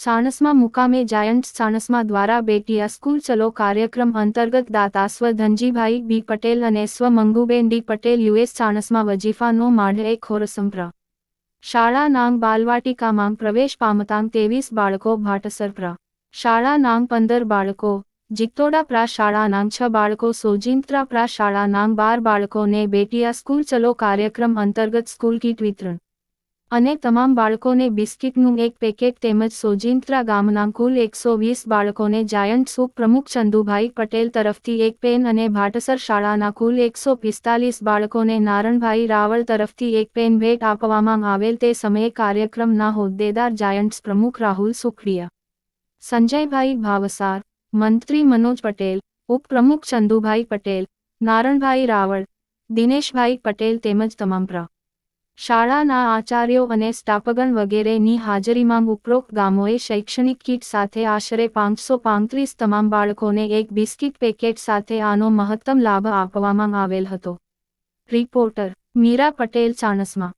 ચાણસ્મા મુકામે જાયન્ટ સાણસમાં દ્વારા બેટિયા સ્કૂલ ચલો કાર્યક્રમ અંતર્ગત દાતા સ્વ ધનજીભાઈ બી પટેલ અને સ્વ મંગુબેન ડી પટેલ યુએસ સાણસમાં વજીફાનો માઢે ખોરસંપ્ર શાળા નાંગ બાલવાટિકામાં પ્રવેશ પામતાંગ તેવીસ બાળકો ભાટસરપ્ર શાળા નાંગ પંદર બાળકો. જીતોડા પ્રા શાળા નાંગ છ બાળકો. સોજિંત્રા પ્રા શાળા નાંગ બાર બાળકોને બેટિયા સ્કૂલ ચલો કાર્યક્રમ અંતર્ગત સ્કૂલ કીટ વિતરણ. અને તમામ બાળકોને બિસ્કિટનું એક પેકેટ તેમજ સોજિંત્રા ગામના કુલ એકસો વીસ બાળકોને જાયન્ટ સૂપ પ્રમુખ ચંદુભાઈ પટેલ તરફથી એક પેન અને ભાટસર શાળાના કુલ એકસો પિસ્તાલીસ બાળકોને નારણભાઈ રાવળ તરફથી એક પેન ભેટ આપવામાં આવેલ તે સમયે કાર્યક્રમના હોદ્દેદાર જાયન્ટ્સ પ્રમુખ રાહુલ સુખડિયા. સંજયભાઈ ભાવસાર, મંત્રી મનોજ પટેલ, ઉપપ્રમુખ ચંદુભાઈ પટેલ, નારણભાઈ રાવળ, દિનેશભાઈ પટેલ તેમજ તમામ પ્ર. શાળાના આચાર્યો અને સ્ટાફગણ વગેરેની હાજરીમાં ઉપરોક્ત ગામોએ શૈક્ષણિક કીટ સાથે આશરે પાંચસો પાંત્રીસ તમામ બાળકોને એક બિસ્કિટ પેકેટ સાથે આનો મહત્તમ લાભ આપવામાં આવેલ હતો. રિપોર્ટર મીરા પટેલ, ચાણસ્મા.